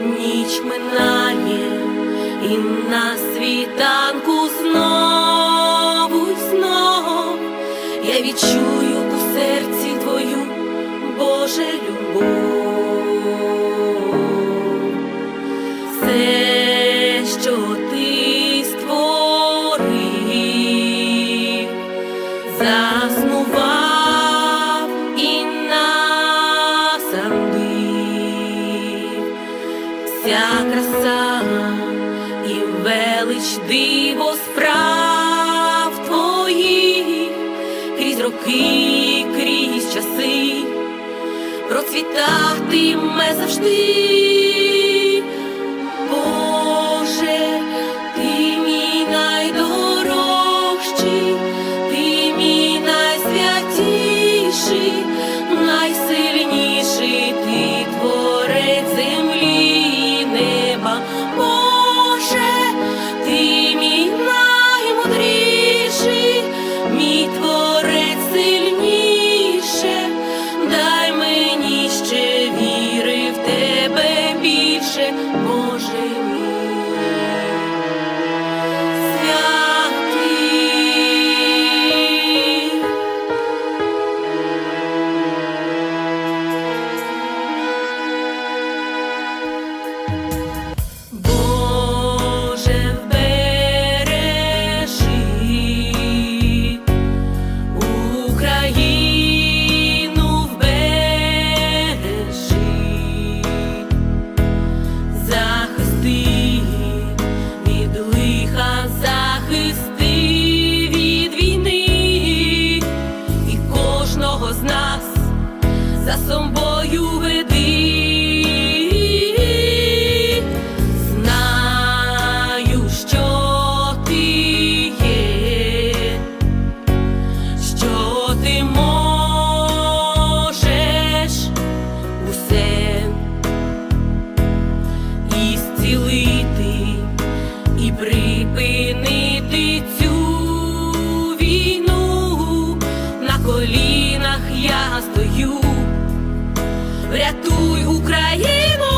Ніч минає, і на світанку знову знов я відчую у серці твою Боже любов. Вся краса і велич диво справ твоїх крізь роки, крізь часи процвітатиме завжди. колінах я стою, врятуй Україну.